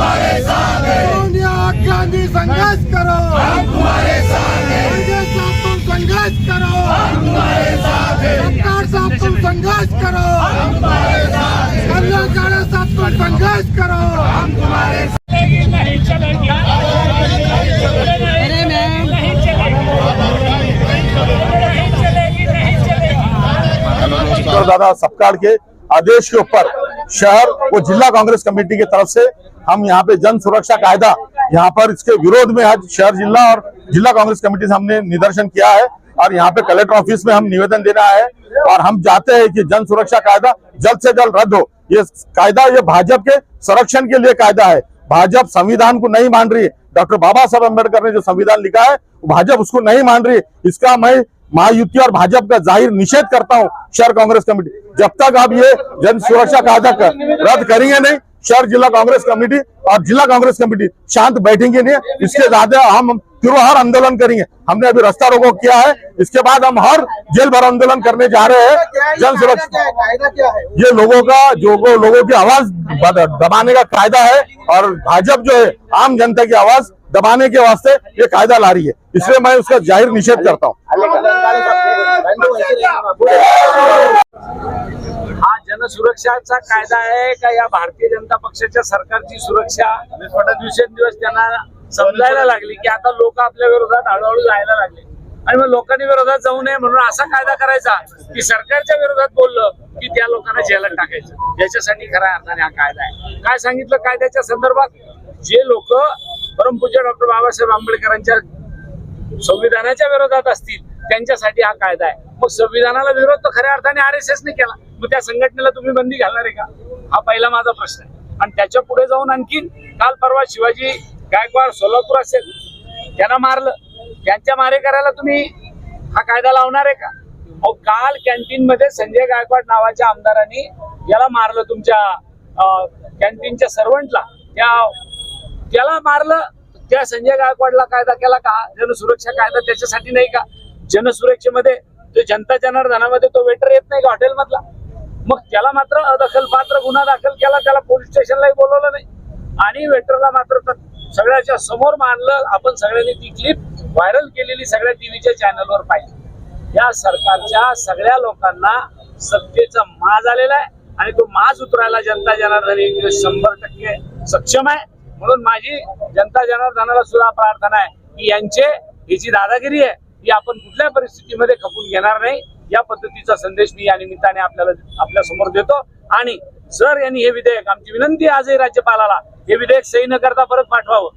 तुम्हारे साथ हैं सोनिया गांधी संघर्ष करो हम तुम्हारे साथ हैं साहब तुम संघर्ष करो हम तुम्हारे साथ हैं सरकार साहब तुम संघर्ष करो हम तुम्हारे साथ हैं कल्याण साहब तुम संघर्ष करो हम तुम्हारे नहीं दादा सपकाल के आदेश के ऊपर शहर व जिला कांग्रेस कमेटी की तरफ़ से हम यहाँ पे जन सुरक्षा कायदा यहाँ पर इसके विरोध में आज शहर जिला और जिला कांग्रेस कमेटी से हमने निदर्शन किया है और यहाँ पे कलेक्टर ऑफ़िस में हम निवेदन देना है और हम चाहते हैं कि जन सुरक्षा कायदा जल्द से जल्द रद्द हो। ये कायदा ये भाजपा के संरक्षण के लिए कायदा है। भाजपा संविधान को नहीं मान रही है। डॉक्टर बाबा साहब अंबेडकर ने जो संविधान लिखा है भाजपा उसको नहीं मान रही इसका मैं महायुति और भाजपा का ज़ाहिर निषेध करता हूँ शहर कांग्रेस कमेटी। जब तक आप ये जन सुरक्षा कायदा रद्द करेंगे नहीं शहर जिला कांग्रेस कमेटी और जिला कांग्रेस कमेटी शांत बैठेंगे नहीं। इसके ज़्यादा हम तिरोहर आंदोलन करेंगे। हमने अभी रास्ता रोको किया है। इसके बाद हम हर जेल भर आंदोलन करने जा रहे हैं। जन सुरक्षा ये लोगों का जो लोगों की आवाज़ दबाने का कायदा है और भाजपा जो है आम जनता की आवाज़ दबाने के वास्ते ये कायदा ला रही है। इसलिए मैं उसका ज़ाहिर निषेध करता हा। जनसुरक्षाचा कायदा आहे का या भारतीय जनता पक्षाच्या सरकारची सुरक्षा? दिवसेंदिवस त्यांना समजायला लागली की आता लोक आपल्या विरोधात हळूहळू जायला लागले. आणि मग लोकांनी विरोधात जाऊ नये म्हणून असा कायदा करायचा की सरकारच्या विरोधात बोललं की त्या लोकांना जेलात टाकायचं. याच्यासाठी खऱ्या अर्थाने हा कायदा आहे. काय सांगितलं कायद्याच्या संदर्भात? जे लोक परमपूज्य डॉक्टर बाबासाहेब आंबेडकरांच्या संविधानाच्या विरोधात असतील त्यांच्यासाठी हा कायदा आहे. मग संविधानाला विरोध तर खऱ्या अर्थाने आर एस एसने केला. मग त्या संघटनेला तुम्ही बंदी घालणार आहे का? हा पहिला माझा प्रश्न आहे. आणि त्याच्या पुढे जाऊन आणखीन काल परवा शिवाजी गायकवाड सोलापूर असेल त्यांना मारलं. त्यांच्या मारेकऱ्याला तुम्ही हा कायदा लावणार आहे का? अहो काल कॅन्टीन मध्ये संजय गायकवाड नावाच्या आमदारांनी याला मारलं तुमच्या कॅन्टीनच्या सर्वंटला त्या त्याला मारलं. त्या संजय गायकवाडला कायदा केला का? जनसुरक्षा कायदा त्याच्यासाठी नाही का? जनसुरक्षेमध्ये तो जनता जनार्दनामध्ये तो वेटर येत नाही का हॉटेल मधला मग त्याला मात्र अदखल पात्र गुन्हा दाखल केला त्याला पोलीस स्टेशनलाही बोलवलं नाही. आणि वेटरला मात्र सगळ्याच्या समोर मानलं आपण सगळ्यांनी ती क्लिप व्हायरल केलेली सगळ्या टीव्हीच्या चॅनलवर पाहिली. या सरकारच्या सगळ्या लोकांना सत्तेचा माज आलेला आहे आणि तो माज उतरायला जनता जनार्दन एक दिवस शंभर टक्के सक्षम आहे. म्हणून माझी जनता जनार्दनाला सुद्धा प्रार्थना आहे की यांचे ही जी दादागिरी आहे. ही आपण कुठल्या परिस्थितीमध्ये खपून घेणार नाही. या पद्धतीचा संदेश मी या निमित्ताने आपल्याला आपल्यासमोर देतो. आणि जर यांनी हे विधेयक आमची विनंती आजही राज्यपालाला हे विधेयक सही न करता परत पाठवावं.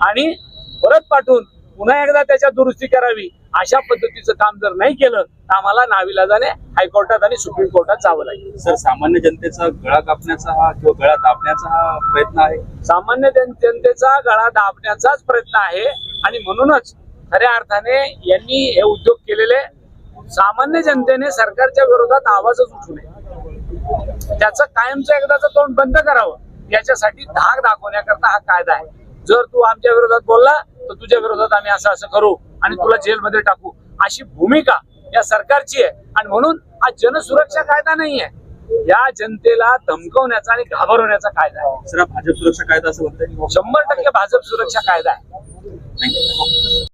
आणि परत पाठवून पुन्हा एकदा त्याच्यात दुरुस्ती करावी. अशा पद्धतीचं काम जर नाही केलं तर आम्हाला नाविलाजाने हायकोर्टात आणि सुप्रीम कोर्टात जावं लागेल. सर सामान्य जनतेचा गळा कापण्याचा हा किंवा गळा दाबण्याचा हा प्रयत्न आहे? सामान्य जन- जनतेचा गळा दाबण्याचाच प्रयत्न आहे. आणि म्हणूनच खऱ्या अर्थाने यांनी हे उद्योग केलेले सामान्य जनतेने सरकारच्या विरोधात आवाजच उठू नये. त्याचं कायमचं एकदाचं तोंड बंद करावं याच्यासाठी धाक दाखवण्याकरता हा कायदा आहे. जर तू आमच्या विरोधात बोलला तर तुझ्या विरोधात आम्ही असं असं करू आणि तुला जेलमध्ये टाकू. अशी भूमिका या सरकारची आहे आणि म्हणून हा जनसुरक्षा कायदा नाही आहे. या जनतेला धमकवण्याचा आणि घाबरवण्याचा कायदा आहे. सर भाजप सुरक्षा कायदा असं म्हणताय? शंभर टक्के भाजप सुरक्षा कायदा आहे.